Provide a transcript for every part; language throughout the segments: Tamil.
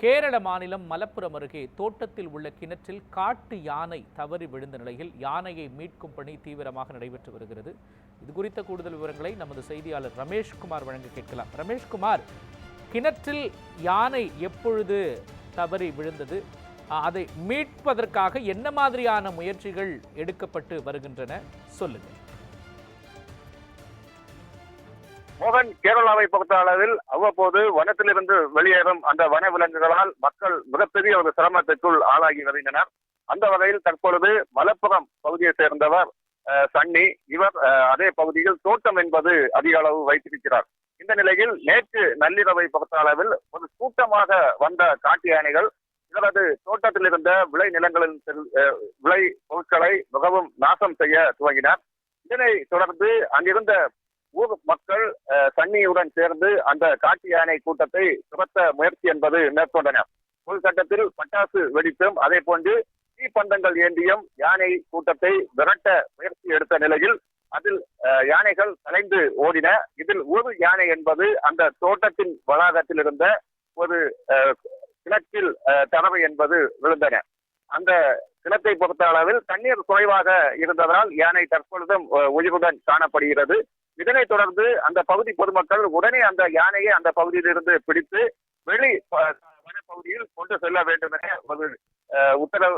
கேரள மாநிலம் மலப்புரம் அருகே தோட்டத்தில் உள்ள கிணற்றில் காட்டு யானை தவறி விழுந்த நிலையில் யானையை மீட்கும் பணி தீவிரமாக நடைபெற்று வருகிறது. இது குறித்த கூடுதல் விவரங்களை நமது செய்தியாளர் ரமேஷ்குமார் வழங்க கேட்கலாம். ரமேஷ்குமார் கிணற்றில் யானை எப்பொழுது தவறி விழுந்தது? அதை மீட்பதற்காக என்ன மாதிரியான முயற்சிகள் எடுக்கப்பட்டு வருகின்றன? சொல்லுங்கள். மோகன் கேரளாவை பொறுத்த அளவில் அவ்வப்போது வனத்திலிருந்து வெளியேறும் அந்த வன விலங்குகளால் மக்கள் மிகப்பெரிய ஒரு சிரமத்திற்குள் ஆளாகி வருகின்றனர். அந்த வகையில் தற்பொழுது மலப்புரம் பகுதியை சேர்ந்தவர் சன்னி. இவர் அதே பகுதியில் தோட்டம் என்பது அதிக அளவு வைத்திருக்கிறார். இந்த நிலையில் நேற்று நள்ளிரவை பொறுத்த அளவில் ஒரு கூட்டமாக வந்த காட்டு யானைகள் இவரது தோட்டத்தில் இருந்த விளை நிலங்களில் செல்- விளை பொருட்களை மிகவும் நாசம் செய்ய துவங்கினார். இதனை தொடர்ந்து அங்கிருந்த ஊர் மக்கள் சன்னியுடன் சேர்ந்து அந்த காட்டு யானை கூட்டத்தை துரத்த முயற்சி என்பது மேற்கொண்டனர் ஒரு பட்டாசு வெடித்தும். அதே போன்று தீப்பந்தங்கள் ஏந்தியும் யானை கூட்டத்தை விரட்ட முயற்சி எடுத்த நிலையில் அதில் யானைகள் கலைந்து ஓடின. இதில் ஒரு யானை என்பது அந்த தோட்டத்தின் வளாகத்தில் இருந்த ஒரு கிழக்கில் தடவை என்பது விழுந்தன. அந்த கிணத்தை பொறுத்த அளவில் தண்ணீர் குறைவாக இருந்ததால் யானை தற்பொழுதும் உயிருடன் காணப்படுகிறது. இதனைத் தொடர்ந்து அந்த பகுதி பொதுமக்கள் உடனே அந்த யானையை அந்த பகுதியிலிருந்து பிடித்து வெளி வனப்பகுதியில் கொண்டு செல்ல வேண்டும் என ஒரு உத்தரவு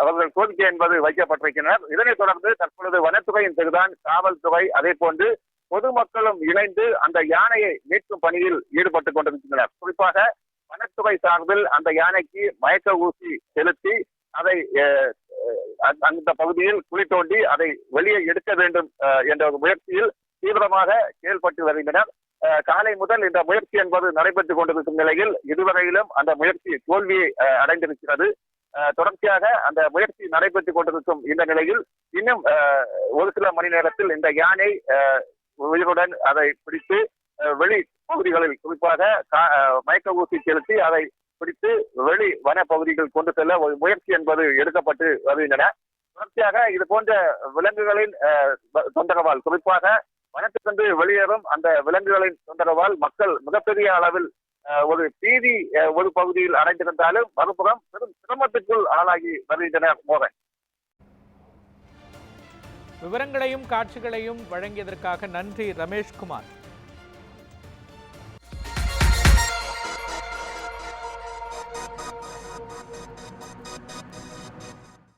அவர்கள் கோரிக்கை என்பது வைக்கப்பட்டிருக்கின்றனர். இதனைத் தொடர்ந்து தற்பொழுது வனத்துறையின் பிறகுதான் காவல்துறை. அதே போன்று பொதுமக்களும் இணைந்து அந்த யானையை மீட்கும் பணியில் ஈடுபட்டுக் கொண்டிருக்கின்றனர். குறிப்பாக வனத்துறை சார்பில் அந்த யானைக்கு மயக்க ஊசி செலுத்தி அதை அந்த பகுதியில் குழி தோண்டி அதை வெளியே எடுக்க வேண்டும் என்ற ஒரு முயற்சியில் தீவிரமாக செயல்பட்டு வருகின்றனர். காலை முதல் இந்த முயற்சி என்பது நடைபெற்றுக் கொண்டிருக்கும் நிலையில் இதுவரையிலும் அந்த முயற்சி தோல்வியை அடைந்திருக்கிறது. தொடர்ச்சியாக அந்த முயற்சி நடைபெற்றுக் கொண்டிருக்கும் இந்த நிலையில் இன்னும் ஒரு சில மணி நேரத்தில் இந்த யானை உயிருடன் அதை பிடித்து வெளி பகுதிகளில் குறிப்பாக கா- மயக்க ஊசி செலுத்தி அதை பிடித்து வெளி வன பகுதிகள் கொண்டு செல்ல ஒரு முயற்சி என்பது எடுக்கப்பட்டு வருகின்றன. தொடர்ச்சியாக இது போன்ற விலங்குகளின் தொந்தரவால் குறிப்பாக வனத்துக்கென்று வெளியேறும் அந்த விலங்குகளின் தொந்தரவால் மக்கள் மிகப்பெரிய அளவில் அஹ், ஒரு பீதி ஒரு பகுதியில் அடைந்திருந்தாலும் மறுபுறம் பெரும் சிரமத்திற்குள் ஆளாகி வருகின்றனர் மோகன் விவரங்களையும் காட்சிகளையும் வழங்கியதற்காக நன்றி ரமேஷ்குமார்.